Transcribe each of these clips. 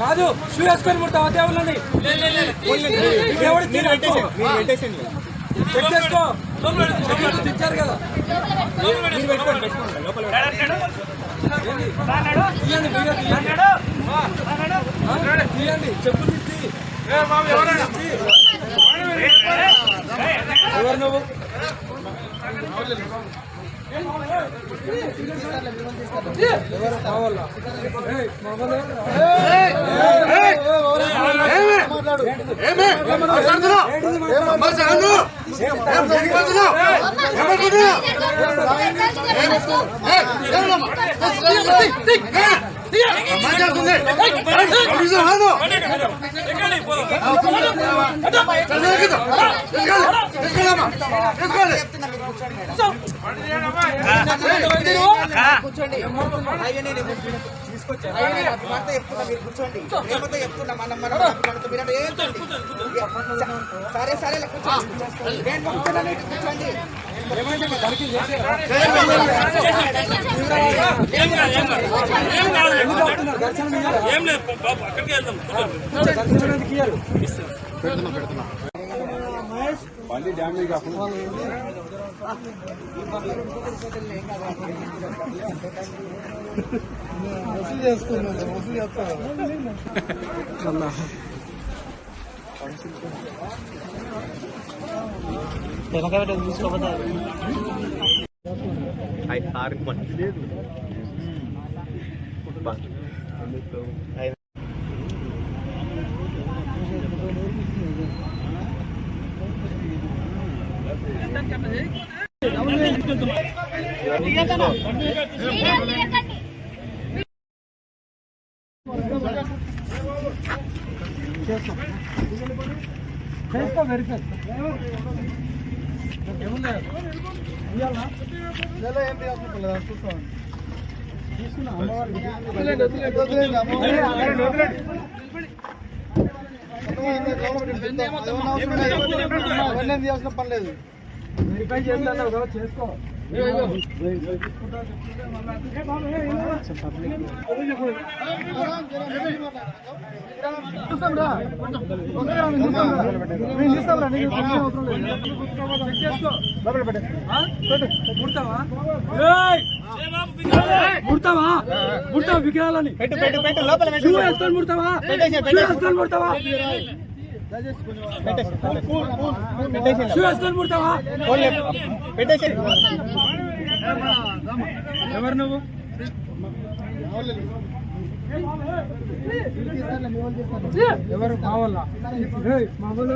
కాదు షూ వేసుకొని ముడతావా ఎవడు మీరు పెట్టేసేయండి చెక్ చేసుకో. తెచ్చారు కదా. తీయండి చెప్పులు తీసి. ఎవరు? నువ్వు? ఎవరు కూర్చోండి? సరే సరే ఇలా కూర్చోండి నేను కూర్చున్నా మీరు కూర్చోండి దర్శనం ఇయ్యాలా? ఏం లేదు బాబు అక్కడికి వెళ్దాం. దర్శనం ఎందుకు ఇయ్యరు? చేసుకో వెరిఫై ఏముంది ఇయ్యాలా నెల ఏం తీయాల్సిన చూస్తాం తీసుకున్నా అమ్మవారికి వదిలేండి, వదిలేండి, వదిలేండి, అమ్మవారికి. ఏం పని లేదు వెరిఫై చేస్తాను కదా చేసుకో ముడతావా ముడతావా విగ్రహాలని పెట్టు పెట్టు పెట్టు లోపల ముడతావా షూ ఎవరు నువ్వు ఎవరు కావాలా మామూలు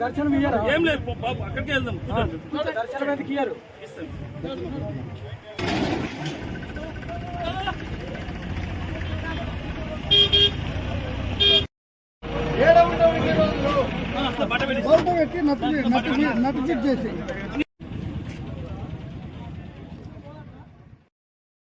దర్శనం ఇయ్యారా ఏం లేదు బాబు అక్కడికి వెళ్దాం దర్శనం ఎందుకు ఇయ్యారు ఇస్తాను బట్ట పెట్టి నట్టు నట్టు నట్టు చేసి.